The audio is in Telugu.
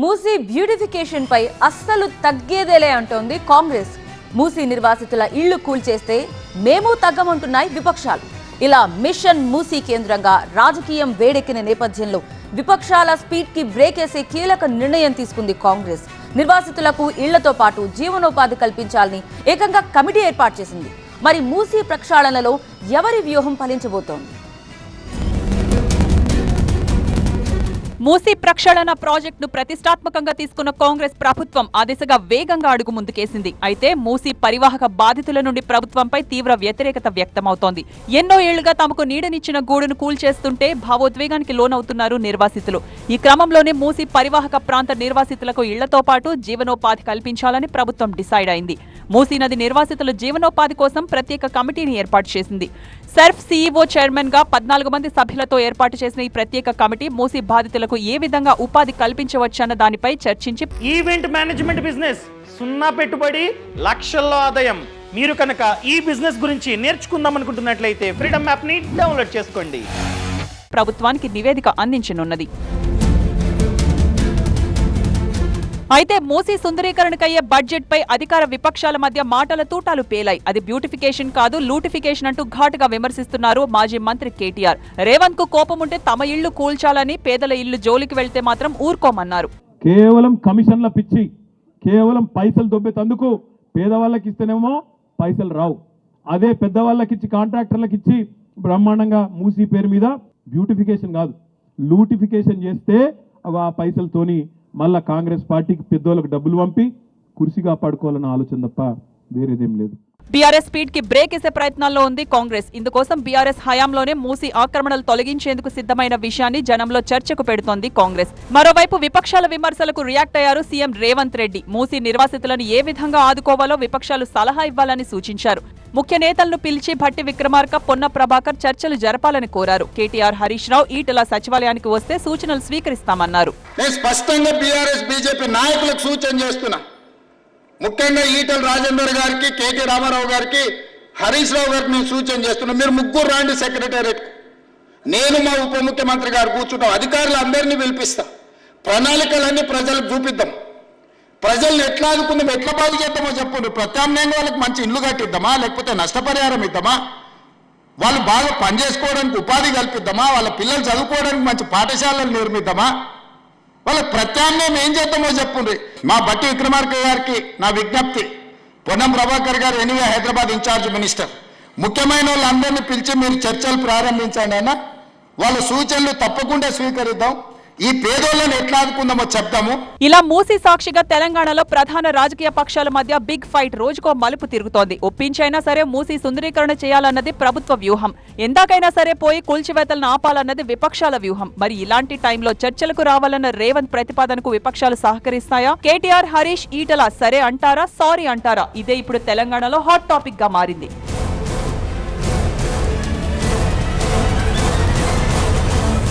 మూసీ బ్యూటిఫికేషన్ పై అస్సలు తగ్గేదేలే అంటోంది కాంగ్రెస్. మూసీ నిర్వాసితుల ఇళ్ళు కూల్చేస్తే మేము తగ్గమంటున్నాయి విపక్షాలు. ఇలా మిషన్ మూసీ కేంద్రంగా రాజకీయం వేడెక్కిన నేపథ్యంలో విపక్షాల స్పీడ్కి బ్రేక్ వేసే కీలక నిర్ణయం తీసుకుంది కాంగ్రెస్. నిర్వాసితులకు ఇళ్ళతో పాటు జీవనోపాధి కల్పించాలని ఏకంగా కమిటీ ఏర్పాటు చేసింది. మరి మూసీ ప్రక్షాళనలో ఎవరి వ్యూహం ఫలించబోతోంది? మూసీ ప్రక్షాళన ప్రాజెక్టును ప్రతిష్టాత్మకంగా తీసుకున్న కాంగ్రెస్ ప్రభుత్వం ఆ దిశగా వేగంగా అడుగు ముందుకేసింది. అయితే మూసీ పరివాహక బాధితుల నుండి ప్రభుత్వంపై తీవ్ర వ్యతిరేకత వ్యక్తమవుతోంది. ఎన్నో ఏళ్ళుగా తమకు నీడనిచ్చిన గూడును కూల్చేస్తుంటే భావోద్వేగానికి లోనవుతున్నారు నిర్వాసితులు. ఈ క్రమంలోనే మూసీ పరివాహక ప్రాంత నిర్వాసితులకు ఇళ్ళతో పాటు జీవనోపాధి కల్పించాలని ప్రభుత్వం డిసైడ్ అయింది. మూసీ నది నిర్వాసితుల జీవనోపాధి కోసం ప్రత్యేక కమిటీని ఏర్పాటు చేసింది. సర్ఫ్ సీఈఓ చైర్మన్గా పద్నాలుగు మంది సభ్యులతో ఏర్పాటు చేసిన ఈ ప్రత్యేక కమిటీ మూసీ బాధితులకు ఏ విధంగా ఉపాధి కల్పించవచ్చన్న దానిపై చర్చించి ఈవెంట్ మేనేజ్మెంట్ బిజినెస్ సున్నా పెట్టుబడి లక్షల్లో ఆదాయం. మీరు కనుక ఈ బిజినెస్ గురించి నేర్చుకుందాం అనుకుంటున్నట్లయితే ఫ్రీడమ్ యాప్ని డౌన్లోడ్ చేసుకోండి. ప్రభుత్వానికి నివేదిక అందించనున్నది. అయితే మూసీ సుందరీకరణకయ్యే బడ్జెట్ పై అధికార విపక్షాల మధ్య మాటల తూటాలు పేలాయి. అది బ్యూటిఫికేషన్ కాదు లూటిఫికేషన్ అంటూ ఘాటుగా విమర్శిస్తున్నారు మాజీ మంత్రి కేటీఆర్. రేవంత్కు కోపం ఉంటే తమ ఇళ్ళు కూల్చాలని పేదల ఇళ్ళు జోలికి వెళ్తే మాత్రం ఊరుకోమన్నారు. కేవలం కమిషన్ల పిచ్చి కేవలం పైసలు దొబ్బేతందుకు పేదవాళ్ళకి ఇస్తేనేమో పైసలు రావు. అదే పెద్దవాళ్ళకి ఇచ్చి కాంట్రాక్టర్లకు ఇచ్చి బ్రహ్మాండంగా మూసీ పేరు మీద బ్యూటిఫికేషన్ కాదు లూటిఫికేషన్ చేస్తే ఆ పైసలతోని మళ్ళా కాంగ్రెస్ పార్టీకి పెద్దోళ్ళకి డబ్బులు పంపి కుర్చీ కాపాడుకోవాలన్న ఆలోచన తప్ప వేరేదేం లేదు. బీఆర్ఎస్ స్పీడ్కి బ్రేక్ వేసే ప్రయత్నాల్లో ఉంది కాంగ్రెస్. ఇందుకోసం బీఆర్ఎస్ హయాంలోనే మూసి ఆక్రమణలు తొలగించేందుకు సిద్ధమైన విషయాన్ని జనంలో చర్చకు పెడుతోంది కాంగ్రెస్. మరోవైపు విపక్షాల విమర్శలకు రియాక్ట్ అయ్యారు సీఎం రేవంత్ రెడ్డి. మూసి నిర్వాసితులను ఏ విధంగా ఆదుకోవాలో విపక్షాలు సలహా ఇవ్వాలని సూచించారు. ముఖ్య నేతలను పిలిచి భట్టి విక్రమార్క పొన్న ప్రభాకర్ చర్చలు జరపాలని కోరారు. కేటీఆర్ హరీష్ రావు ఈటల సచివాలయానికి వస్తే సూచనలు స్వీకరిస్తామన్నారు. నేను స్పష్టంగా బీఆర్ఎస్ బీజేపీ నాయకులకు సూచన చేస్తున్నా. ముఖ్యంగా ఈటల రాజేందర్ గారికి కేటీ రామారావు గారికి హరీష్ రావు గారికి నేను సూచన చేస్తున్నా. మీరు ముగ్గురు రాండి సెక్రటేరియట్. నేను మా ఉప ముఖ్యమంత్రి గారు కూర్చుంటాం. అధికారులు అందరినీ పిలిపిస్తా. ప్రణాళికలన్నీ ప్రజలకు చూపిద్దాం. ప్రజల్ని ఎట్లా ఆదుకుందాం ఎట్లా బాగు చేద్దామో చెప్పండి. ప్రత్యామ్నాయంగా వాళ్ళకి మంచి ఇల్లు కట్టిద్దామా లేకపోతే నష్టపరిహారం ఇద్దామా? వాళ్ళు బాగా పనిచేసుకోవడానికి ఉపాధి కల్పిద్దామా? వాళ్ళ పిల్లలు చదువుకోవడానికి మంచి పాఠశాలలు నిర్మిద్దామా? వాళ్ళ ప్రత్యామ్నాయం ఏం చేద్దామో చెప్పుండ్రి మా బట్టి విక్రమార్క గారికి నా విజ్ఞప్తి. పొన్నం ప్రభాకర్ గారు ఎనివే హైదరాబాద్ ఇన్ఛార్జ్ మినిస్టర్. ముఖ్యమైన వాళ్ళందరినీ పిలిచి మీరు చర్చలు ప్రారంభించండి అన్న. వాళ్ళ సూచనలు తప్పకుండా స్వీకరిద్దాం. ఈ పేదోళ్ళని ఎట్లా ఆదుకుందామో చెప్తాము. ఇలా మూసి సాక్షిగా తెలంగాణలో ప్రధాన రాజకీయ పక్షాల మధ్య బిగ్ ఫైట్ రోజుకో మలుపు తిరుగుతోంది. ఒప్పించైనా సరే మూసి సుందరీకరణ చేయాలన్నది ప్రభుత్వ వ్యూహం. ఎందాకైనా సరే పోయి కూల్చివేతలను ఆపాలన్నది విపక్షాల వ్యూహం. మరి ఇలాంటి టైంలో చర్చలకు రావాలన్న రేవంత్ ప్రతిపాదనకు విపక్షాలు సహకరిస్తాయా? కేటీఆర్ హరీష్ ఈటల సరే అంటారా? సారీ అంటారా? ఇదే ఇప్పుడు తెలంగాణలో హాట్ టాపిక్గా మారింది.